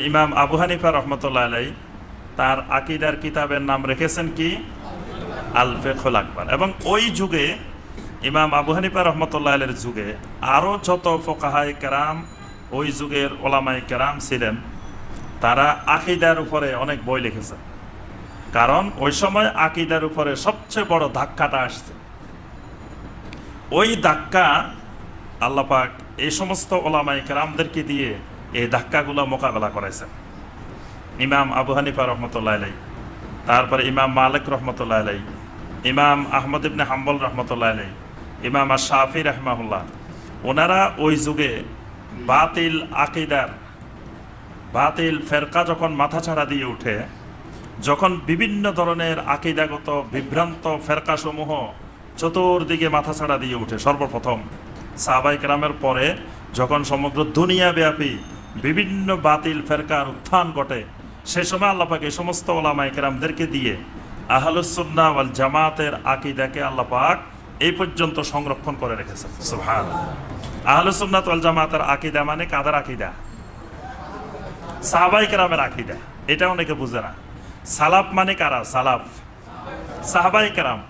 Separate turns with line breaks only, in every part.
ইমাম আবু হানিফা রহমতুল্লাহ আলাই তার আকিদার কিতাবের নাম রেখেছেন কি? আল ফেখুল আকবর। এবং ওই যুগে ইমাম আবু হানিফা রহমতুল্লাহ আলের যুগে আরও যত ফোকাহাই কেরাম, ওই যুগের ওলামাই কেরাম ছিলেন, তারা আকিদার উপরে অনেক বই লিখেছেন। কারণ ওই সময় আকিদার উপরে সবচেয়ে বড় ধাক্কাটা আসছে। ওই ধাক্কা আল্লাপাক এই সমস্ত ওলামাই কেরামদেরকে দিয়ে এই ধাক্কাগুলো মোকাবেলা করেছেন ইমাম আবু হানিফা রহমতুল্লাহ আলাই তারপরে ইমাম মালিক রহমতুল্লাহ আলাই ইমাম আহমদ ইবনে হাম্বল রহমতুল্লাহ আলাই ইমাম শাফি রহমাহুল্লাহ। ওনারা ওই যুগে বাতিল আকিদার, বাতিল ফেরকা যখন মাথা ছাড়া দিয়ে উঠে, যখন বিভিন্ন ধরনের আকিদাগত বিভ্রান্ত ফেরকাসমূহ চতুর্দিকে মাথা ছাড়া দিয়ে উঠে সর্বপ্রথম সাহাবাই কেরামের পরে, যখন সমগ্র দুনিয়া ব্যাপী বিভিন্ন বাতিল ফেরকার উত্থান ঘটে। সে সময় আল্লাপাক সমস্ত ওলামাই কেরামদেরকে দিয়ে আহলুসুন্না ওয়াল জামাতের আকিদাকে আল্লাপাক এই পর্যন্ত সংরক্ষণ করে রেখেছেন। সুহান আহলুসুন্নাত ওয়াল জামাতের আকিদা মানে কাদের আকিদা? সাহাবাই কেরামের আকিদা। এটা অনেকে বুঝে না। সালাফ মানে কারা? সালাফ। সাহাবাই কেরাম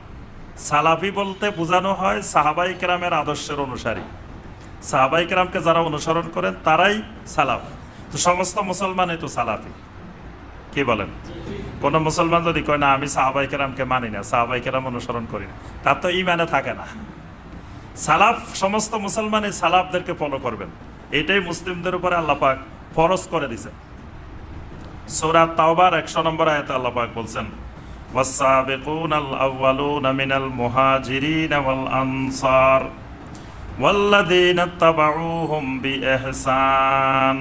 সালাফি বলতে বোঝানো হয় সাহাবাই কেরামের আদর্শের অনুসারী। সাহাবাই কেরামকে যারা অনুসরণ করেন তারাই সালাফ তো সমস্ত মুসলমানই তো সালাফি কি বলেন কোন মুসলমান যদি কয় না আমি সাহাবাই কেরামকে মানি না সাহাবাই কেরাম অনুসরণ করি না তার তো ইমানে থাকে না সালাফ সমস্ত মুসলমানই সালাফদেরকে ফলো করবেন এটাই মুসলিমদের উপরে আল্লাপাক ফরজ করে দিছেন সূরা তাওবার 100 নম্বর আয়াতে আল্লাহ পাক বলছেন والسابقون الأولون من المهاجرين والأنصار ওয়াল্লাদিন বিহসান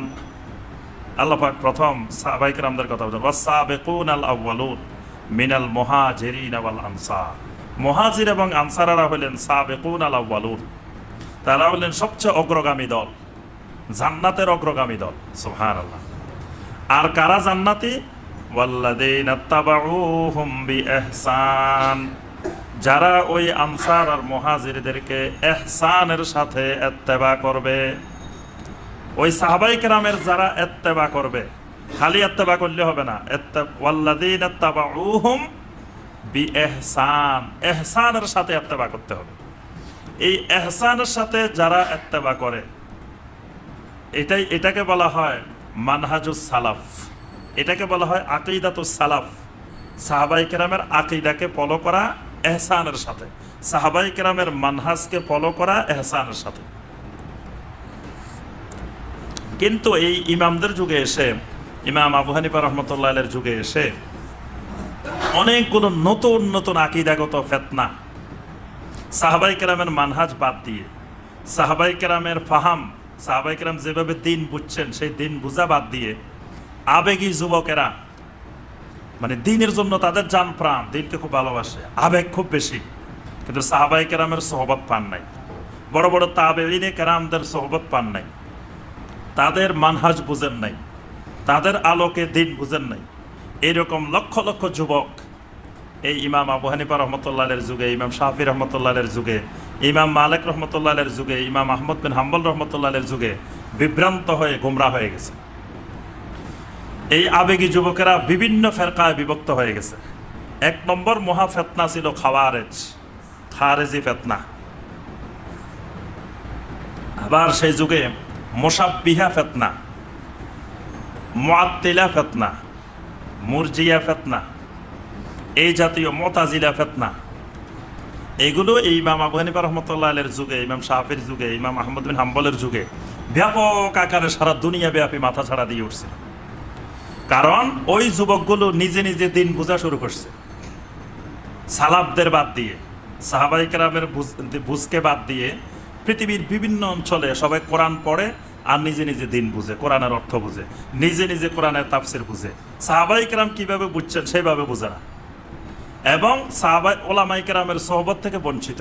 আল্লাহ পাক প্রথম সাহাবাইকে রামদের কথা বলছেন, ওয়াসাবেকুন আল আউ্বালুন মিনাল মুহাজিরিন আওয়াল আনসার মুহাজির এবং আনসারারা হলেন সাবেকুন আল আউ্বালুন তারা হলেন সবচেয়ে অগ্রগামী দল, জান্নাতের অগ্রগামী দল। সুহান আল্লাহ আর কারা জান্নাতি? ওয়াল্লাদিন বিহসান যারা ওই আনসার আর মুহাজিরদেরকে ইহসানের সাথে ইত্তেবা করবে, ওই সাহাবাই কেরামের যারা এত্তেবা করবে, খালি ইত্তেবা করলে হবে না। ইত্তে- ওয়াল্লাযীনা তাবাউহুম বিইহসান ইহসানের সাথে এত্তেবা করতে হবে। এই এহসানের সাথে যারা এত্তেবা করে, এটাই, এটাকে বলা হয় মানহাজুস সালাফ। এটাকে বলা হয় আকিদাতুস সালাফ। সাহাবাই কেরামের আকিদাকে ফলো করা এহসানের সাথে। সাহাবাই কেরামের মানহাজকে ফলো করা এহসানের সাথে। কিন্তু এই ইমামদের যুগে এসে, ইমাম আবু হানিফা রহমতুল্লাহ যুগে এসে অনেকগুলো নতুন নতুন আকিদাগত ফেতনা সাহাবাই কেরামের মানহাজ বাদ দিয়ে, সাহাবাই কেরামের ফাহাম, সাহাবাই কেরাম যেভাবে দিন বুঝছেন, সেই দিন বুঝা বাদ দিয়ে আবেগী যুবকেরা মানে দিনের জন্য তাদের যান প্রাণ, দিনকে খুব ভালোবাসে, আবেগ খুব বেশি। কিন্তু সাহাবাই কেরামের সহবত পান নাই। বড় বড় তাবেইনে কেরামদের সহবত পান নাই। তাদের মানহাজ বুঝেন নাই। তাদের আলোকে দিন বুঝেন নাই। এইরকম লক্ষ লক্ষ যুবক এই ইমাম আবু হানিফা রহমতুল্লাহের যুগে, ইমাম শাহি রহমতুল্লাহের যুগে, ইমাম মালিক রহমতুল্লাহের যুগে, ইমাম আহমদ বিন হাম্বল রহমতুল্লাহের যুগে বিভ্রান্ত হয়ে, গুমরা হয়ে গেছে। এই আবেগী যুবকেরা বিভিন্ন ফেরকায় বিভক্ত হয়ে গেছে। এক নম্বর মহা ফেতনা ছিল খাওয়ারেজ, খারেজি ফেতনা। আবার সেই যুগে মোসাব্বিহা ফেতনা, মুআত্তিলা ফেতনা, মুরজিয়া ফেতনা, এই জাতীয় মতাজিলা ফেতনা। এগুলো এই ইমাম আবু হানিফা রহমতুল্লাহ আলের যুগে, ইমাম শাহির যুগে, ইমাম আহমদ বিন হাম্বলের যুগে, ব্যাপক আকারে সারা দুনিয়া ব্যাপী মাথা ছাড়া দিয়ে উঠছে। কারণ ওই যুবকগুলো নিজে নিজে দিন বোঝা শুরু করছে। সালাবদের বাদ দিয়ে, সাহাবাই কেরামের বুঝকে বাদ দিয়ে পৃথিবীর বিভিন্ন অঞ্চলে সবাই কোরআন পড়ে আর নিজে নিজে দিন বুঝে, কোরআনের অর্থ বুঝে, নিজে নিজে কোরআনের তাফসির বুঝে। সাহাবাই কেরাম কীভাবে বুঝছেন সেইভাবে বুঝে না। এবং সাহাবাই ওলামাই কেরামের সহবত থেকে বঞ্চিত।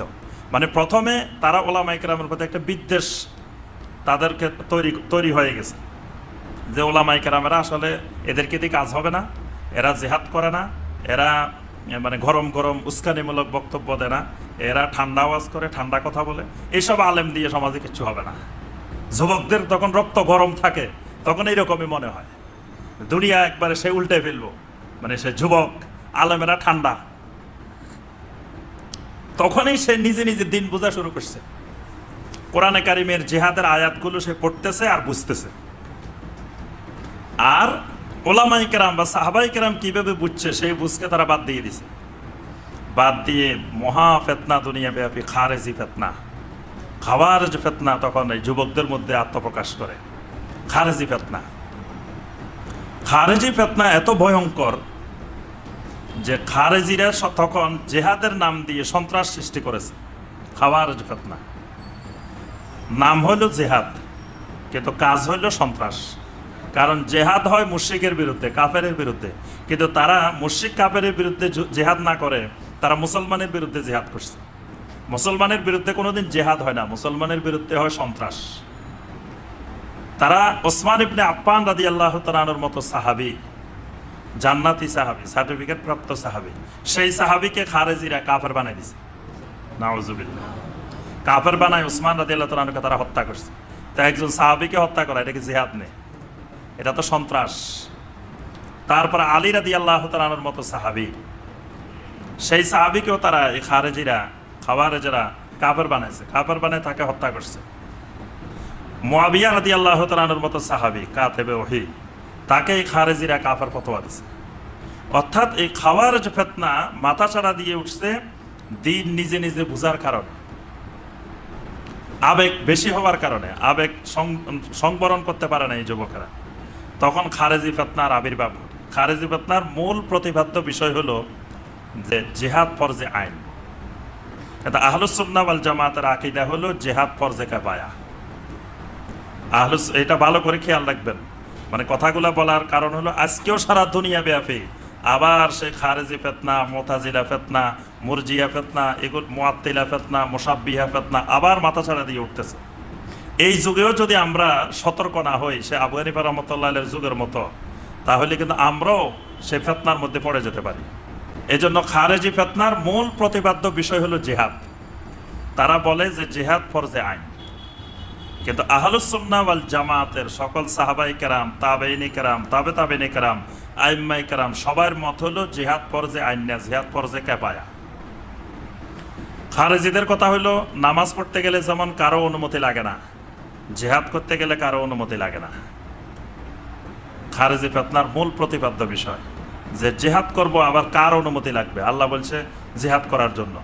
মানে প্রথমে তারা ওলামাই কেরামের প্রতি একটা বিদ্বেষ তাদেরকে তৈরি তৈরি হয়ে গেছে। যে ওলামাই কেরামেরা আসলে এদেরকে দিয়ে কাজ হবে না, এরা জেহাদ করে না, এরা মানে গরম গরম উস্কানিমূলক বক্তব্য দেয় না, এরা ঠান্ডা আওয়াজ করে, ঠান্ডা কথা বলে এইসব আলেম দিয়ে সমাজে কিছু হবে না। যুবকদের তখন রক্ত গরম থাকে, তখন এইরকমই মনে হয়। দুনিয়া একবারে সে উল্টে ফেলব মানে সে যুবক, আলমেরা ঠান্ডা। তখনই সে নিজে নিজে দিন বোঝা শুরু করছে। কোরআনে কারিমের জেহাদের আয়াতগুলো সে পড়তেছে আর বুঝতেছে। আর ওলামাই কেরাম বা সাহাবাই কেরাম কীভাবে বুঝছে, সেই বুঝকে তারা বাদ দিয়ে দিছে। বাদ দিয়ে মহা ফেতনা দুনিয়া ব্যাপী খারেজি ফেতনা খাবার যে ফেতনা তখন এই যুবকদের মধ্যে আত্মপ্রকাশ করে। খারেজি ফেতনা। খারেজি ফেতনা এত ভয়ঙ্কর যে খারেজিরা তখন জেহাদের নাম দিয়ে সন্ত্রাস সৃষ্টি করেছে। খাবার ফেতনা। নাম হইল জেহাদ, কিন্তু কাজ হইল সন্ত্রাস। কারণ জেহাদ হয় মুশ্রিকের বিরুদ্ধে, কাফেরের বিরুদ্ধে। কিন্তু তারা মুশ্রিক কাফেরের বিরুদ্ধে জেহাদ না করে, তারা মুসলমানের বিরুদ্ধে জেহাদ করছে। মুসলমানের বিরুদ্ধে কোনোদিন জেহাদ হয় না, মুসলমানের বিরুদ্ধে হয় সন্ত্রাস। তারা ওসমান ইবনে আপ্পান রাদি আল্লাহ তালানোর মতো সাহাবি, জান্নাতি সাহাবি, সার্টিফিকেট প্রাপ্ত সাহাবি। সেই সাহাবিকে খারেজিরা কাফের বানাই দিছে। নাউজুবিল্লাহ। কাফের বানায় ওসমান রাদি আল্লাহ তালানুকে তারা হত্যা করছে। তা একজন সাহাবিকে হত্যা করা, এটা কি জেহাদ নেই? এটা তো সন্ত্রাস। তারপর আলী রাদি আল্লাহ তালানোর মতো সাহাবি। সেই সাহাবিকেও তারা এই খারেজিরা খাবারেজেরা কাফের বানাইছে। কাফের বানায় তাকে হত্যা করছে। মোয়াবিয়া রাদি আল্লাহ তালানোর মতো সাহাবি, কাতেবে ওহি, তাকে এই খারেজিরা কাফের ফতোয়া দিছে। অর্থাৎ এই খাওয়ার যে ফেতনা মাথা ছাড়া দিয়ে উঠছে দিন নিজে নিজে বুঝার কারণে। আবেগ বেশি হওয়ার কারণে, আবেগ সংবরণ করতে পারে না এই যুবকেরা। তখন খারেজি ফেতনার আবির্ভাব খারেজি ফেতনার মূল প্রতিপাদ্য বিষয় হলো যে জেহাদ ফরজে আইন। কিন্তু আহলুসুন্না ওয়াল জামাতের আকিদা হলো জেহাদ ফরজে কাবায়া আহলুস, এটা ভালো করে খেয়াল রাখবেন। মানে কথাগুলো বলার কারণ হলো আজকেও সারা দুনিয়া ব্যাপী। আবার সে খারেজি ফেতনা, মোতাজিলা ফেতনা, মুরজিয়া ফেতনা, এগুলো মোয়াত্তিলা ফেতনা মোসাব্বিহা ফেতনা আবার মাথা ছাড়া দিয়ে উঠতেছে। এই যুগেও যদি আমরা সতর্ক না হই, সে আবু হানিফা রহমতুল্লাহ যুগের মতো, তাহলে কিন্তু আমরাও সে ফেতনার মধ্যে পড়ে যেতে পারি। এজন্য খারেজি ফেতনার মূল প্রতিপাদ্য বিষয় হলো জেহাদ। তারা বলে যে জেহাদ ফরজে আইন। কিন্তু আহলুসুন্না ওয়াল জামাতের সকল সাহাবাই কেরাম, তাবেইনি কেরাম, তাবে তাবেনি কেরাম, আইম্মাই কেরাম, সবার মত হলো জেহাদ ফরজে আইন না, জেহাদ ফরজে কেপায়া খারেজিদের কথা হলো, নামাজ পড়তে গেলে যেমন কারও অনুমতি লাগে না জেহাদ করতে গেলে কারও অনুমতি লাগে না। খারেজি ফেতনার মূল প্রতিপাদ্য বিষয়, যে জেহাদ করব আবার কার অনুমতি লাগবে? আল্লাহ বলছে, জেহাদ করার জন্য।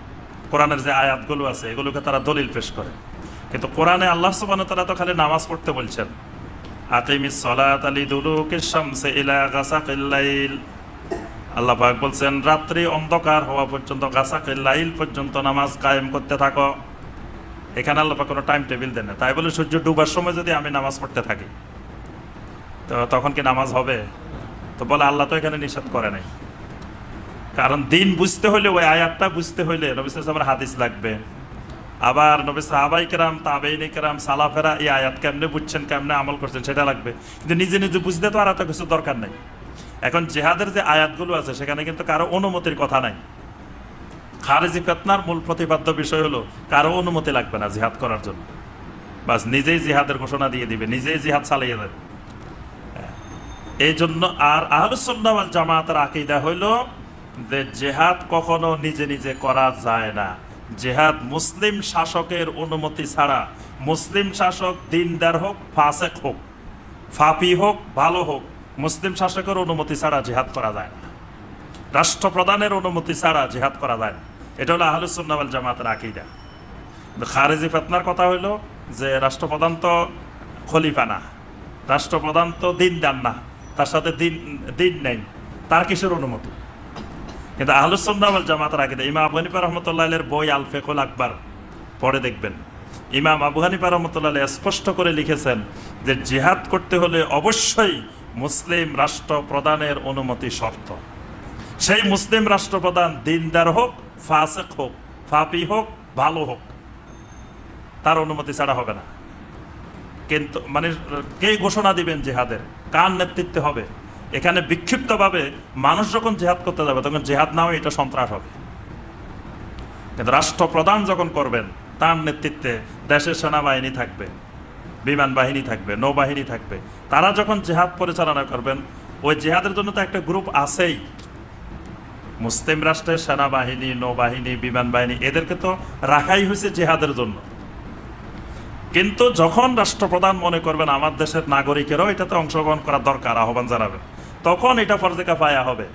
কোরআনের যে আয়াতগুলো আছে, এগুলোকে তারা দলিল পেশ করে। কিন্তু কোরআনে আল্লাহ সুবহানাহু তারা তো খালি নামাজ পড়তে বলছেন আল্লাহ বলছেন, রাত্রি অন্ধকার হওয়া পর্যন্ত, গাসাকিল লাইল পর্যন্ত নামাজ কায়েম করতে থাকো। এখানে আল্লাহ পাক কোনো টাইম টেবিল দেন না। তাই বলে সূর্য ডুবার সময় যদি আমি নামাজ পড়তে থাকি, তো তখন কি নামাজ হবে? তো বলে আল্লাহ তো এখানে নিষেধ করে নাই। কারণ দিন বুঝতে হলে, ওই আয়াতটা বুঝতে হইলে নবী সাল্লামের হাদিস লাগবে। আবার নবী সাহাবাই কেরাম, তাবেইনি কেরাম, সালাফেরা এই আয়াত কেমনে বুঝছেন, কেমনে আমল করছেন সেটা লাগবে। কিন্তু নিজে নিজে বুঝতে তো আর এত কিছু দরকার নাই। এখন জেহাদের যে আয়াতগুলো আছে, সেখানে কিন্তু কারও অনুমতির কথা নাই। খারেজি ফেতনার মূল প্রতিপাদ্য বিষয় হলো, কারও অনুমতি লাগবে না জিহাদ করার জন্য। বাস নিজেই জিহাদের ঘোষণা দিয়ে দিবে, নিজেই জিহাদ চালিয়ে দেবে। এই জন্য আর আহলুসুন্নাহ ওয়াল জামাতের আকিদা হইল যে জেহাদ কখনো নিজে নিজে করা যায় না। জেহাদ মুসলিম শাসকের অনুমতি ছাড়া, মুসলিম শাসক দিনদার হোক, ফাসেক হোক, ফাপি হোক, ভালো হোক, মুসলিম শাসকের অনুমতি ছাড়া জেহাদ করা যায় না। রাষ্ট্রপ্রধানের অনুমতি ছাড়া জেহাদ করা যায় না। এটা হলো আহলুসুন্নাহ ওয়াল জামাতের আকিদা। খারেজি ফেতনার কথা হইল যে রাষ্ট্রপ্রধান তো খলিফা না, রাষ্ট্রপ্রধান তো দিন দেন না, তার সাথে দিন দিন নেই, তার কিসের অনুমতি? কিন্তু আহলুসন্নাওয়াল জামাতের আগে ইমাম আবু হানিফা রহমতুল্লাহ বই আল ফেকুল আকবর পরে দেখবেন। ইমাম আবু হানিফা রহমতুল্লাহ স্পষ্ট করে লিখেছেন যে জিহাদ করতে হলে অবশ্যই মুসলিম রাষ্ট্র প্রধানের অনুমতি শর্ত। সেই মুসলিম রাষ্ট্রপ্রধান দিনদার হোক ফাসেক হোক, ফাপি হোক, ভালো হোক, তার অনুমতি ছাড়া হবে না। কিন্তু মানে কে ঘোষণা দিবেন জেহাদের? কার নেতৃত্বে হবে? এখানে বিক্ষিপ্তভাবে মানুষ যখন জেহাদ করতে যাবে, তখন জেহাদ না হয় এটা সন্ত্রাস হবে। কিন্তু রাষ্ট্রপ্রধান যখন করবেন, তার নেতৃত্বে দেশের সেনাবাহিনী থাকবে, বিমান বাহিনী থাকবে, নৌবাহিনী থাকবে। তারা যখন জেহাদ পরিচালনা করবেন, ওই জেহাদের জন্য তো একটা গ্রুপ আছেই। মুসলিম রাষ্ট্রের সেনাবাহিনী, নৌবাহিনী বিমান বাহিনী এদেরকে তো রাখাই হয়েছে জেহাদের জন্য। কিন্তু যখন রাষ্ট্রপ্রধান মনে করবেন আমার দেশের নাগরিকেরও এটাতে অংশগ্রহণ করার দরকার, আহ্বান জানাবেন, তখন এটা ফরজেকা পায়া হবে।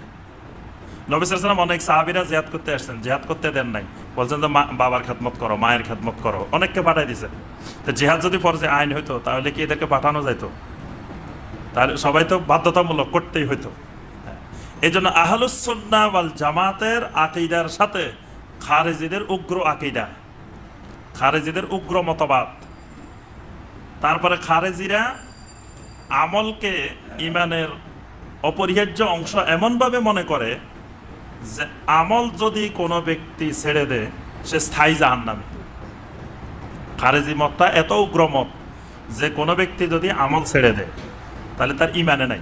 নবিসাম অনেক সাহাবিরা জেহাদ করতে আসছেন, জেহাদ করতে দেন নাই। বলছেন যে বাবার খেদমত করো, মায়ের খেদমত করো। অনেককে পাঠাই দিছে। তো জেহাদ যদি ফরজে আইন হইতো, তাহলে কি এদেরকে পাঠানো যাইতো? তাহলে সবাই তো বাধ্যতামূলক করতেই হইতো। এই জন্য আহলুসন্না ওয়াল জামাতের আকিদার সাথে খারেজিদের উগ্র আকিদা, খারেজিদের উগ্র মতবাদ। তারপরে খারেজিরা আমলকে ইমানের অপরিহার্য অংশ এমনভাবে মনে করে যে আমল যদি কোনো ব্যক্তি ছেড়ে দেয়, সে স্থায়ী জাহান্নামে। খারেজি মতটা এত উগ্র মত যে কোনো ব্যক্তি যদি আমল ছেড়ে দেয়, তাহলে তার ইমানে নাই।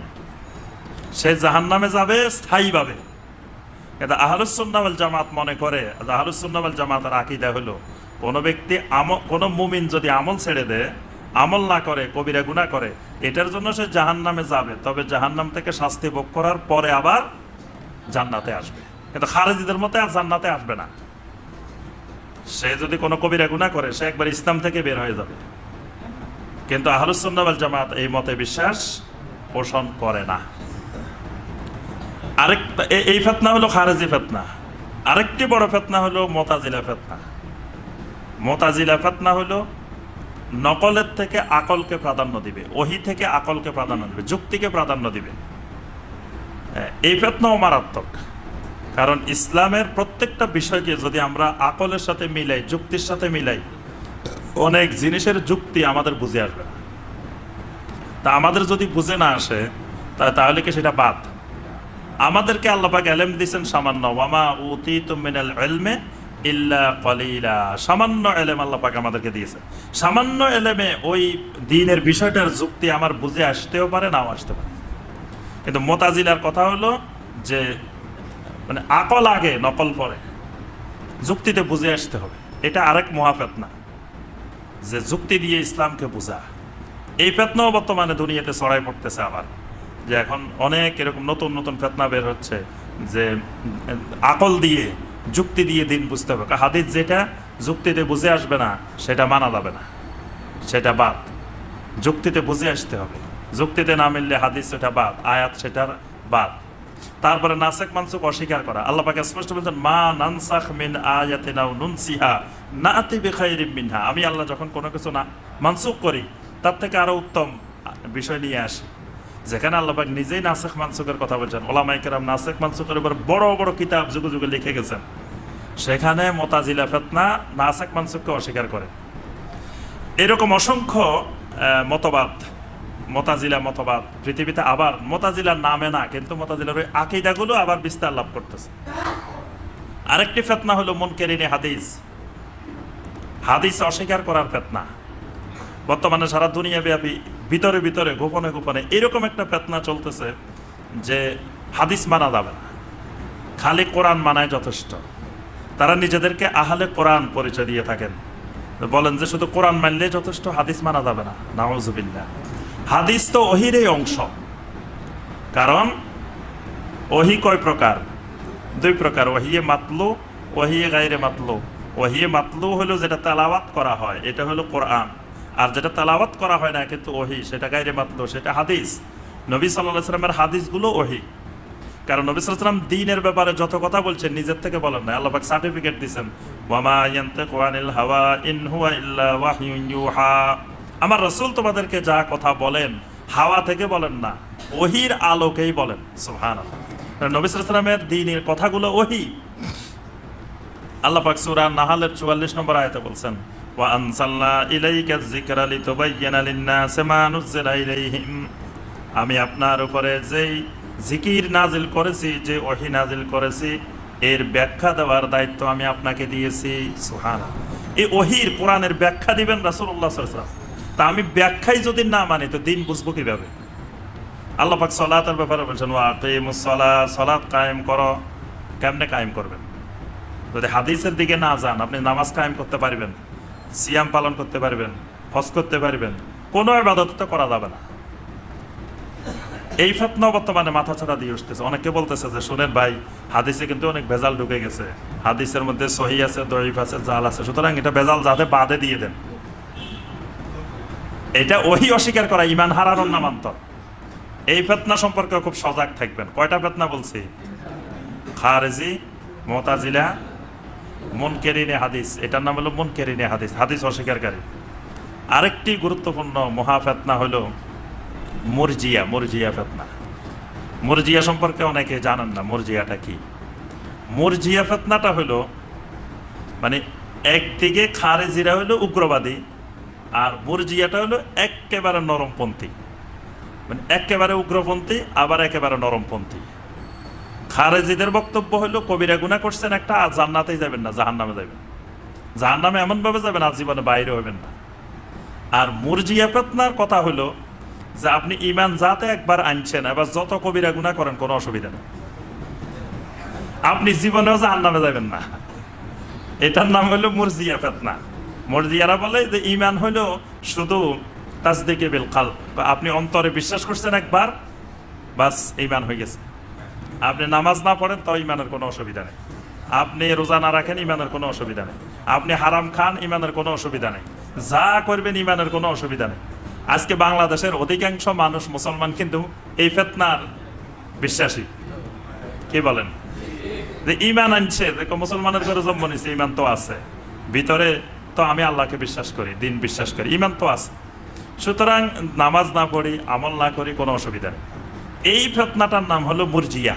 সে জাহান্নামে যাবে স্থায়ীভাবে কিন্তু আহলুসুন্নাওয়াল জামাত মনে করে। আহলুসুন্নাওয়াল জামাতের আকিদা হলো, কোনো ব্যক্তি কোনো মুমিন যদি আমল ছেড়ে দেয়, আমল না করে, কবিরা গুণা করে, এটার জন্য সে জাহান্নামে যাবে। তবে জাহান্নাম থেকে শাস্তি ভোগ করার পরে আবার জান্নাতে আসবে। কিন্তু খারেজিদের মতে আর জান্নাতে আসবে না। সে যদি কোনো কবিরা গুণা করে, সে একবার ইসলাম থেকে বের হয়ে যাবে। কিন্তু আহলুসুন্নাওয়াল জামাত এই মতে বিশ্বাস পোষণ করে না। আরেকটা এ- এই ফেতনা হলো খারেজি ফেতনা। আরেকটি বড় ফেতনা হলো মোতাজিলা ফেতনা। মোতাজিলা ফেতনা হলো নকলের থেকে আকলকে প্রাধান্য দিবে, ওহি থেকে আকলকে প্রাধান্য দিবে, যুক্তিকে প্রাধান্য দিবে। এই ফেতনাও মারাত্মক। কারণ ইসলামের প্রত্যেকটা বিষয়কে যদি আমরা আকলের সাথে মিলাই, যুক্তির সাথে মিলাই, অনেক জিনিসের যুক্তি আমাদের বুঝে আসবে না। তা আমাদের যদি বুঝে না আসে তাহলে কি সেটা বাদ? আমাদেরকে আল্লাপাক এলেম দিয়েছেন সামান্য, ওয়ামা উতি মিনাল এলমে ইল্লা কলিলা। সামান্য এলেম আল্লাপাক আমাদেরকে দিয়েছে সামান্য এলেমে ওই দিনের বিষয়টার যুক্তি আমার বুঝে আসতেও পারে, নাও আসতে পারে। কিন্তু মোতাজিলার কথা হলো যে মানে আকল আগে, নকল পরে। যুক্তিতে বুঝে আসতে হবে। এটা আরেক মহাফেতনা, যে যুক্তি দিয়ে ইসলামকে বোঝা। এই ফেতনাও বর্তমানে দুনিয়াতে ছড়াই পড়তেছে আবার। যে এখন অনেক এরকম নতুন নতুন ফেতনা বের হচ্ছে যে, আকল দিয়ে, যুক্তি দিয়ে দিন বুঝতে হবে। হাদিস যেটা যুক্তিতে বুঝে আসবে না, সেটা মানা যাবে না। সেটা বাদ। যুক্তিতে বুঝে আসতে হবে। যুক্তিতে না মিললে হাদিস সেটা বাদ, আয়াত সেটার বাদ। তারপরে নাসেক মানসুক অস্বীকার করা। আল্লাহ পাকে স্পষ্ট বলছেন, মা নানসাখ মিন আয়াতিনা ওয়া নুনসিহা নাআতি বিখাইরিম মিনহা। আমি আল্লাহ যখন কোনো কিছু না মানসুক করি, তার থেকে আরও উত্তম বিষয় নিয়ে আসি। যেখানে আল্লাহবাক নিজেই নাসেখ মানসুকের কথা বলছেন ওলামাই কেরাম নাসেখ মানসুকের উপর বড় বড় কিতাব যুগে যুগে লিখে গেছেন। সেখানে মোতাজিলা ফেতনা নাসেক মানসুককে অস্বীকার করে। এরকম অসংখ্য মতবাদ, মতাজিলা মতবাদ পৃথিবীতে আবার মতাজিলার নামে না, কিন্তু মতাজিলার ওই আকিদাগুলো আবার বিস্তার লাভ করতেছে। আরেকটি ফেতনা হলো মন মনকেরিনী হাদিস। হাদিস অস্বীকার করার ফেতনা। বর্তমানে সারা দুনিয়া ব্যাপী ভিতরে ভিতরে, গোপনে গোপনে এরকম একটা ফেতনা চলতেছে যে হাদিস মানা যাবে না। খালি কোরআন মানায় যথেষ্ট। তারা নিজেদেরকে আহলে কোরআন পরিচয় দিয়ে থাকেন। বলেন যে শুধু কোরআন মানলে যথেষ্ট, হাদিস মানা যাবে না। নাউজুবিল্লাহ। হাদিস তো ওহিরই অংশ। কারণ ওহি কয় প্রকার? দুই প্রকার, ওহিয়ে মাতলু, ওহিয়ে গাইরে মাতলু। ওহিয়ে মাতলু হলো যেটা তালাওয়াত করা হয়, এটা হলো কোরআন। আর যেটা তালাওয়াত করা হয় না, কিন্তু ওহি, সেটা গাইরে মাতলু, সেটা হাদিস। নবী সাল্লাহ সাল্লামের হাদিসগুলো ওহি। কারণ নবী সাল্লাম দিনের ব্যাপারে যত কথা বলছেন, নিজের থেকে বলেন না। আল্লাহ সার্টিফিকেট আনিল হাওয়া আমার রসুল তোমাদেরকে যা কথা বলেন, হাওয়া থেকে বলেন না, ওহির আলোকেই বলেন। সুবহানাল্লাহ। নবী দিনের কথাগুলো ওহি। আল্লাহ পাক সূরা নাহালের 44 নম্বর আয়তে বলছেন ওয়া আনসালনা ইলাইকা যিকরা লিতুবাইয়ানা লিন-নাসি মা নুজিলা ইলাইহিম আমি আপনার উপরে যেই জিকির নাজিল করেছি, যে ওহি নাজিল করেছি, এর ব্যাখ্যা দেওয়ার দায়িত্ব আমি আপনাকে দিয়েছি। সুহান এই ওহির কোরআনের ব্যাখ্যা দিবেন রাসূলুল্লাহ সাল্লাল্লাহু আলাইহি তা আমি ব্যাখ্যাই যদি না মানি, তো দিন বুঝব কীভাবে? আল্লাহ পাক সালাতের ব্যাপারে বলছেন, ওয়া আকিমুস সালাহ সালাত কায়েম করো। কেমনে কায়েম করবেন? যদি হাদিসের দিকে না যান, আপনি নামাজ কায়েম করতে পারবেন। সিয়াম পালন করতে পারবেন, হজ করতে পারবেন, কোনো ইবাদত তো করা যাবে না। এই ফেতনা বর্তমানে মাথা ছাড়া দিয়ে উঠতেছে। অনেকে বলতেছে যে, শুনেন ভাই, হাদিসে কিন্তু অনেক ভেজাল ঢুকে গেছে। হাদিসের মধ্যে সহি আছে দরিফ আছে, জাল আছে। সুতরাং এটা ভেজাল যাতে বাদে দিয়ে দেন। এটা ওই অস্বীকার করা ইমান হারানোর নামান্তর। এই ফেতনা সম্পর্কে খুব সজাগ থাকবেন। কয়টা ফেতনা বলছি? খারেজি, মোতাজিলা মুনকেরিনে হাদিস। এটার নাম হলো মুনকেরিনে হাদিস হাদিস অস্বীকারী আরেকটি গুরুত্বপূর্ণ মহাফেতনা হলো মুরজিয়া মুরজিয়া ফেতনা। মুরজিয়া সম্পর্কে অনেকে জানেন না, মুরজিয়াটা কি? মুরজিয়া ফেতনাটা হলো মানে একদিকে খারেজিরা হলো উগ্রবাদী, আর মুরজিয়াটা হলো একেবারে নরমপন্থী। মানে একেবারে উগ্রপন্থী, আবার একেবারে নরমপন্থী। খারেজিদের বক্তব্য হলো কবিরা গুণা করছেন একটা জান্নাতেই যাবেন না জাহান নামে যাবেন জাহান নামে এমনভাবে যাবেন, আর জীবনে বাইরে হবেন না। আর মুরজিয়া ফেতনার কথা হলো যে আপনি ইমান যাতে একবার আনছেন, এবার যত কবিরা গুণা করেন, কোনো অসুবিধা নেই। আপনি জীবনেও জাহান নামে যাবেন না। এটার নাম হলো মুরজিয়া ফেতনা। মুরজিয়ারা বলে যে ইমান হলো শুধু তাজদিকে বিল কাল আপনি অন্তরে বিশ্বাস করছেন একবার, বাস ইমান হয়ে গেছে। আপনি নামাজ না পড়েন তো ইমানের কোনো অসুবিধা নেই। আপনি রোজা না রাখেন ইমানের কোনো অসুবিধা নেই। আপনি হারাম খান ইমানের কোনো অসুবিধা নেই। যা করবেন ইমানের কোনো অসুবিধা নেই। আজকে বাংলাদেশের অধিকাংশ মানুষ মুসলমান, কিন্তু এই ফেতনার বিশ্বাসী। কি বলেন? যে ইমান আনছে মুসলমানের ঘরে জন্ম নিছে ইমান তো আছে। ভিতরে তো আমি আল্লাহকে বিশ্বাস করি, দিন বিশ্বাস করি ইমান তো আছে। সুতরাং নামাজ না পড়ি, আমল না করি, কোনো অসুবিধা নেই। এই ফেতনাটার নাম হলো মুরজিয়া।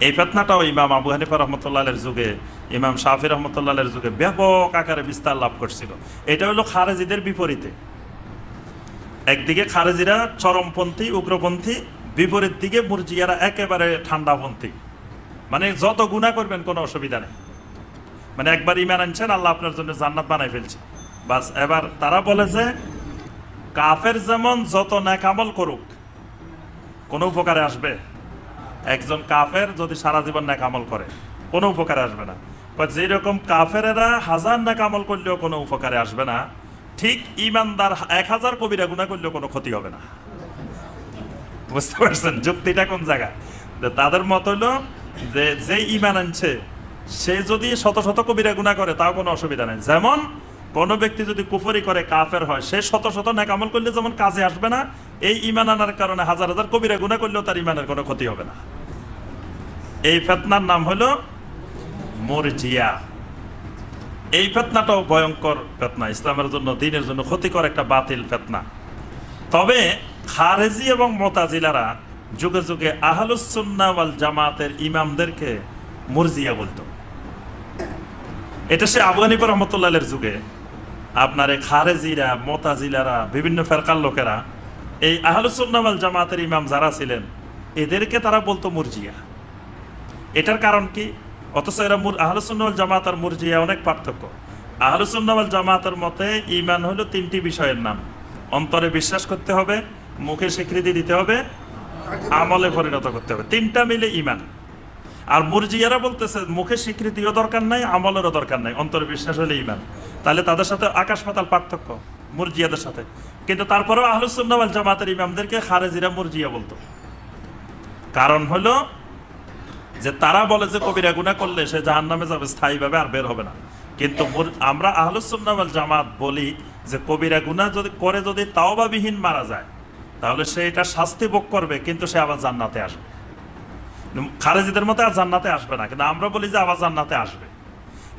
এই ফেতনাটাও ইমাম আবু হানিফা রহমতুল্লাহের যুগে, ইমাম শাহি রহমতুল্লাহের যুগে ব্যাপক আকারে বিস্তার লাভ করছিল। এটা হলো খারেজিদের বিপরীতে। একদিকে খারেজিরা চরমপন্থী, উগ্রপন্থী, বিপরীত দিকে মুরজিয়ারা একেবারে ঠান্ডাপন্থী। মানে যত গুণা করবেন কোনো অসুবিধা নেই। মানে একবার ইমান আনছেন, আল্লাহ আপনার জন্য জান্নাত বানাই ফেলছে। বাস, এবার তারা বলে যে, কাফের যেমন যত ন্যাকামল করুক কোনো উপকারে আসবে? একজন কাফের যদি সারা জীবন ন্যাকামল করে, কোনো উপকারে আসবে না। যেরকম কাফেরেরা হাজার ন্যাকামল করলেও কোনো উপকারে আসবে না, ঠিক ইমানদার এক হাজার কবিরা গুণা করলেও কোনো ক্ষতি হবে না। বুঝতে পারছেন যুক্তিটা কোন জায়গায়? যে তাদের মত হলো যে যে ইমান আনছে, সে যদি শত শত কবিরা গুণা করে, তাও কোনো অসুবিধা নেই। যেমন কোন ব্যক্তি যদি কুফরি করে, কাফের হয়, সে শত শত নেকামল করলে যেমন কাজে আসবে না, এই ইমান আনার কারণে হাজার হাজার কবিরা গুণা করলেও তার ইমানের কোনো ক্ষতি হবে না। এই ফেতনার নাম হলো মরজিয়া। এই ফেতনাটাও ভয়ঙ্কর ফেতনা, ইসলামের জন্য, দিনের জন্য ক্ষতিকর একটা বাতিল ফেতনা। তবে খারেজি এবং মোতাজিলারা যুগে যুগে আহলুসুন্না ওয়াল জামাতের ইমামদেরকে মুরজিয়া বলতো। এটা সে আবু হানিফা রহমতুল্লাহের যুগে আপনার এই খারেজিরা, মোতাজিলারা, বিভিন্ন ফেরকার লোকেরা, এই আহলুসুন্না ওয়াল জামাতের ইমাম যারা ছিলেন, এদেরকে তারা বলতো মুরজিয়া। এটার কারণ কি? অথচ এরা মুর আহলুসুন্নাল জামাত আর মুরজিয়া অনেক পার্থক্য। আহলুসুন্নাল জামাতের মতে ইমান হলো তিনটি বিষয়ের নাম। অন্তরে বিশ্বাস করতে হবে, মুখে স্বীকৃতি দিতে হবে, আমলে পরিণত করতে হবে। তিনটা মিলে ইমান। আর মুরজিয়ারা বলতেছে, মুখে স্বীকৃতিও দরকার নাই, আমলেরও দরকার নাই। অন্তরে বিশ্বাস হলে ইমান। তাহলে তাদের সাথে আকাশ পাতাল পার্থক্য, মুরজিয়াদের সাথে। কিন্তু তারপরেও আহলুসুন্নাল জামাতের ইমামদেরকে খারেজিরা মুরজিয়া বলতো। কারণ হলো যে তারা বলে যে কবিরা গুণা করলে সে জাহান নামে যাবে, স্থায়ীভাবে আর বের হবে না। কিন্তু আমরা আহলুসুন্নাল জামাত বলি যে কবিরা গুণা যদি করে যদি তাও তাওবাবিহীন মারা যায়, তাহলে সে এটা শাস্তি ভোগ করবে, কিন্তু সে আবার জান্নাতে আসবে। খারেজিদের মতো আর জান্নাতে আসবে না, কিন্তু আমরা বলি যে আবার জান্নাতে আসবে।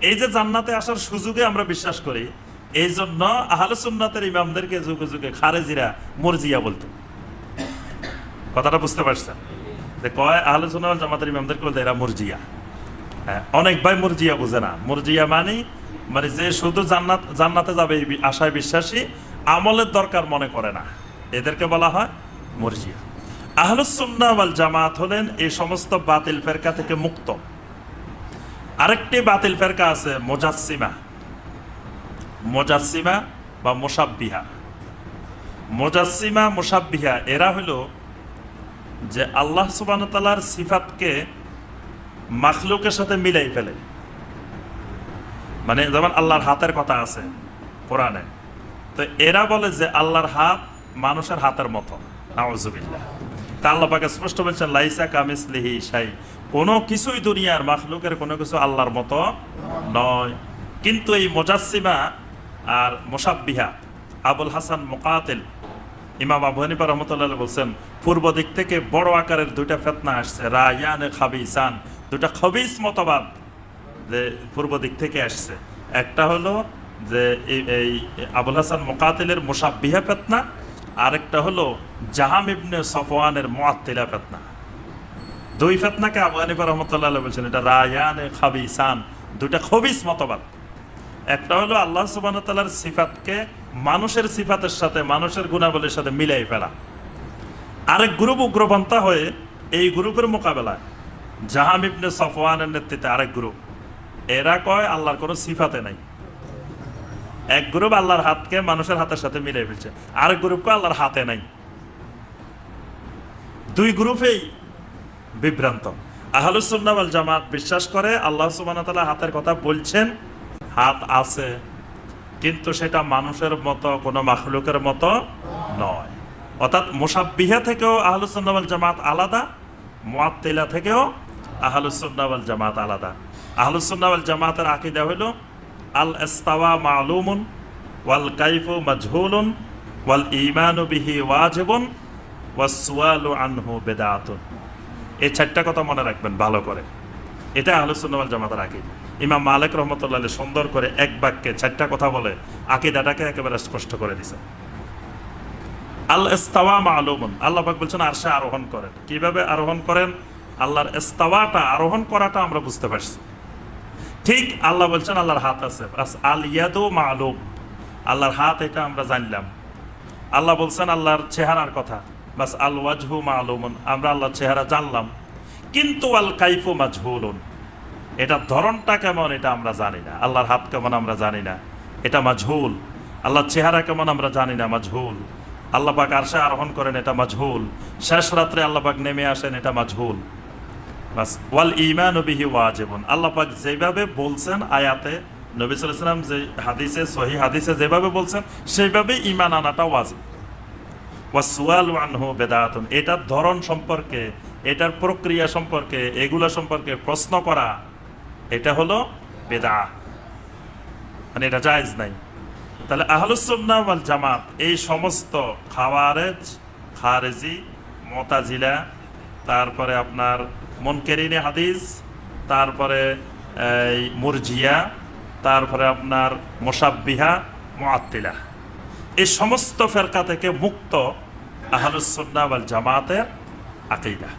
এই যে জান্নাতে আসার সুযোগে আমরা বিশ্বাস করি, এই জন্য আহলুসুন্নাতের ইমামদেরকে যুগে যুগে খারেজিরা মরজিয়া বলতো। কথাটা বুঝতে পারছেন? যে কয় আহলে জামাতের ইমামদেরকে বলতে, এরা মুরজিয়া। হ্যাঁ অনেক ভাই মুরজিয়া বুঝে না। মুরজিয়া মানে মানে যে শুধু জান্নাত, জান্নাতে যাবে এই আশায় বিশ্বাসী, আমলের দরকার মনে করে না। এদেরকে বলা হয় মুরজিয়া। আহলুসুন্না ওয়াল জামাত হলেন এই সমস্ত বাতিল ফেরকা থেকে মুক্ত। আরেকটি বাতিল ফেরকা আছে মোজাসিমা মোজাসিমা বা মোসাব্বিহা মোজাসিমা মোসাব্বিহা এরা হলো যে আল্লাহ সুবানতালার সিফাতকে মাখলুকের সাথে মিলাই ফেলে। মানে যেমন আল্লাহর হাতের কথা আছে কোরআনে। তো এরা বলে যে আল্লাহর হাত মানুষের হাতের মতো। নাউজুবিল্লাহ। তা আল্লাহ পাকে স্পষ্ট বলছেন, লাইসা কামিস লিহি সাই কোনো কিছুই দুনিয়ার মাখলুকের কোনো কিছু আল্লাহর মতো নয়। কিন্তু এই মোজাসিমা আর মোসাব্বিহা আবুল হাসান মোকাতিল, ইমাম আবু হানিফা রহমতুল্লাহ বলছেন, পূর্ব দিক থেকে বড় আকারের দুইটা ফেতনা আসছে। রায়ানে খাবিসান দুটা খবিস মতবাদ যে পূর্ব দিক থেকে আসছে। একটা হলো যে এই- আবুল হাসান মোকাতিলের মোসাব্বিহা ফেতনা, আরেকটা হলো জাহাম ইবনে সফওয়ানের মুআত্তিলা ফেতনা। দুই ফেতনাকে আবু হানিফা রহমতুল্লাহ বলছেন, এটা রায়ানে খাবিসান। দুইটা খবিস মতবাদ। একটা হলো আল্লাহ সুবাহ তাল্লার সিফাতকে মানুষের সিফাতের সাথে, মানুষের গুণাবলীর সাথে মিলাই ফেলা। আরেক গ্রুপ উগ্রপন্থা হয়ে এই গ্রুপের মোকাবেলায় জাহাম ইবনে সফওয়ানের নেতৃত্বে আরেক গ্রুপ। এরা কয়, আল্লাহর কোনো সিফাতে নাই। এক গ্রুপ আল্লাহর হাতকে মানুষের হাতের সাথে মিলাই ফেলছে। আরেক গ্রুপ কয়, আল্লাহর হাতে নাই। দুই গ্রুপেই বিভ্রান্ত। আহলুসুন্নাওয়াল জামাত বিশ্বাস করে, আল্লাহ তাআলা হাতের কথা বলছেন, হাত আছে, কিন্তু সেটা মানুষের মতো, কোনো মাখলুকের মতো নয়। অর্থাৎ মুসাব্বিহা থেকেও আহলুসুন্নাওয়াল জামাত আলাদা, মুআত্তিলা থেকেও আহলুসুন্নাওয়াল জামাত আলাদা। আহলুসুন্নাওয়াল জামাতের আকীদা হইল, আল ইস্তাওয়া মালুমুন, ওয়াল কাইফু মাজহুলুন, ওয়াল ঈমানু বিহি ওয়াজিবুন, ওয়াস সুয়ালু আনহু বিদআতুন এই চারটা কথা মনে রাখবেন ভালো করে। এটা আলোচনা জামাতের আকিদ। ইমাম মালিক রহমতুল্লাহ সুন্দর করে এক বাক্যে চারটা কথা বলে আকিদাটাকে একেবারে স্পষ্ট করে দিছে। আল ইস্তাওয়া মালুমুন। আল্লাহ পাক বলছেন, আরশে আরোহণ করেন। কীভাবে আরোহণ করেন? আল্লাহর ইস্তাওয়াটা, আরোহণ করাটা আমরা বুঝতে পারছি। ঠিক আল্লাহ বলছেন, আল্লাহর হাত আছে। বাস, আল ইয়াদু মালুম। আল্লাহর হাত এটা আমরা জানলাম। আল্লাহ বলছেন, আল্লাহর চেহারার কথা। বাস আল ওয়াজহু মালুমুন, আমরা আল্লাহর চেহারা জানলাম। কিন্তু আল কাইফু মাজহুলুন এটা ধরনটা কেমন এটা আমরা জানি না। আল্লাহর হাত কেমন আমরা জানি না, এটা মাজহুল। আল্লাহর চেহারা কেমন আমরা জানি না, মাজহুল। আল্লাহ পাক আরশে আরোহণ করেন, এটা মাজহুল। শেষ রাত্রে আল্লাহ পাক নেমে আসেন, এটা মাজহুল। বাস, ওয়াল ইমান বিহি ওয়াজিবুন। আল্লাপাক যেভাবে বলছেন আয়াতে, নবী সাল্লাম যে হাদিসে, সহি হাদিসে যেভাবে বলছেন সেইভাবে ইমান আনাটা ওয়াজিব। এটার ধরন সম্পর্কে, এটার প্রক্রিয়া সম্পর্কে, এগুলা সম্পর্কে প্রশ্ন করা, এটা হলো বেদা মানে এটা জায়েজ নাই। তাহলে আহলুসুন্নাহ ওয়াল জামাত, এই সমস্ত খাওয়ারেজ, খারেজি, মতাজিলা, তারপরে আপনার মনকেরিনে হাদিস, তারপরে এই মুরজিয়া, তারপরে আপনার মোসাব্বিহা মুআত্তিলা। এই সমস্ত ফেরকা থেকে মুক্ত আহলুসুন্নাহ ওয়াল জামাতের আকিদা।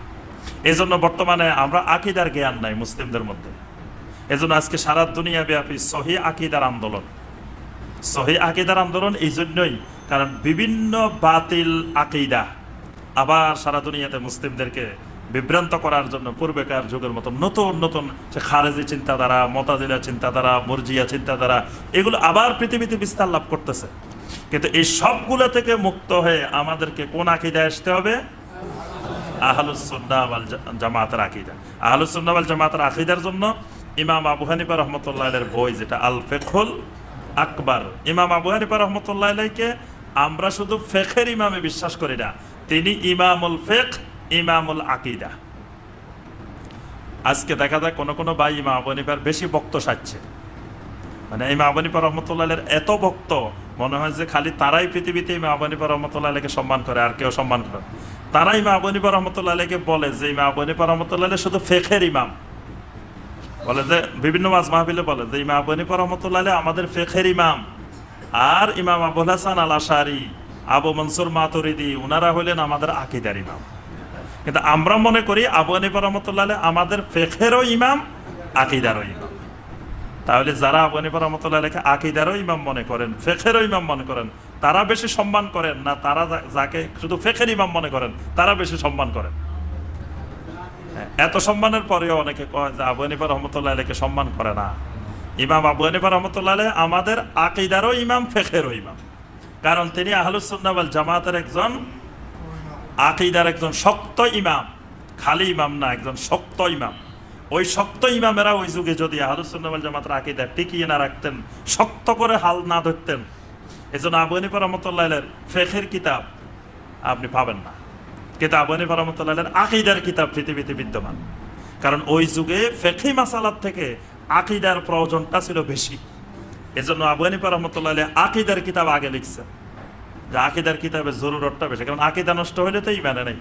এই জন্য বর্তমানে আমরা আকিদার জ্ঞান নাই মুসলিমদের মধ্যে। এজন্য আজকে সারা দুনিয়া ব্যাপী সহি আকিদার আন্দোলন। সহি আকিদার আন্দোলন এই জন্যই কারণ বিভিন্ন বাতিল আকিদা আবার সারা দুনিয়াতে মুসলিমদেরকে বিভ্রান্ত করার জন্য পূর্বেকার যুগের মতো নতুন নতুন সে খারেজি চিন্তাধারা, মতাজিলা চিন্তাধারা, মর্জিয়া চিন্তাধারা, এগুলো আবার পৃথিবীতে বিস্তার লাভ করতেছে। কিন্তু এই সবগুলো থেকে মুক্ত হয়ে আমাদেরকে কোন আকিদায় আসতে হবে? আহলুসুন্নাহ ওয়াল জামাতের আকিদা। আহলুসুন্নাহ ওয়াল জামাতের আকিদার জন্য ইমাম আবু হানিফা রহমতুল্লাহ এর বই যেটা আল ফেখুল আকবর। ইমাম আবু হানিফা রহমতুল্লাহ আমরা শুধু ফেখের ইমামে বিশ্বাস করি না, তিনি ইমামুল ফেখ ইমামুল আকিদা। আজকে দেখা যায় কোনো কোনো ভাই ইমাম আবু হানিফার বেশি বক্ত সাজছে। মানে ইমাম আবু হানিফা রহমতুল্লাহ এত ভক্ত মনে হয় যে খালি তারাই পৃথিবীতে ইমাম আবু হানিফা রহমতুল্লাহ আলাইকে সম্মান করে, আর কেউ সম্মান করে তারাই ইমাম আবু হানিফা রহমতুল্লাহ আলাইকে বলে যে ইমাম আবু হানিফা রহমতুল্লাহ আলাই শুধু ফেখের ইমাম। বলে যে বিভিন্ন মাঝ মাহবিলে বলে যে ইমাম আবু হানিফা রহমতুল্লাহ আলাই আমাদের ফেখের ইমাম। আর ইমাম আবুল হাসান আল আশারি আবু মনসুর মাতুরিদি ওনারা হলেন আমাদের আকিদার ইমাম। কিন্তু আমরা মনে করি আবু হানিফা রহমতুল্লাহ আমাদের ফেখেরও ইমাম, আকিদারও ইমাম। তাহলে যারা হানিফা রহমতুল্লাহ আলাইকে আকিদারও ইমাম মনে করেন ফেখেরও ইমাম মনে করেন তারা বেশি সম্মান করেন না তারা যাকে শুধু ফেখের ইমাম মনে করেন তারা বেশি সম্মান করেন। হ্যাঁ, এত সম্মানের পরেও অনেকে কয় যে আবু হানিফা রহমতুল্লাহ আলাইকে সম্মান করে না। ইমাম আবু হানিফা রহমতুল্লাহ আলাই আমাদের আকিদারও ইমাম ফেখেরও ইমাম। কারণ তিনি আহলুসুন্নাহ ওয়াল জামাতের একজন আকিদার একজন শক্ত ইমাম খালি ইমাম না একজন শক্ত ইমাম। ওই শক্ত ইমামেরা ওই যুগে যদি আহলুসুন্নাল জামাতের আকিদা টিকিয়ে না রাখতেন, শক্ত করে হাল না ধরতেন এই জন্য আবু হানিফা ফেখের কিতাব আপনি পাবেন না। কিন্তু আবু হানিফা আকিদার কিতাব পৃথিবীতে বিদ্যমান। কারণ ওই যুগে ফেকি মাসালার থেকে আকিদার প্রয়োজনটা ছিল বেশি। এজন্য আবু হানিফা রহমতুল্লাহ আকিদার কিতাব আগে লিখছেন। যে আকিদার কিতাবের জরুরতটা বেশি, কারণ আকিদা নষ্ট হইলে তো ইমানে নেই।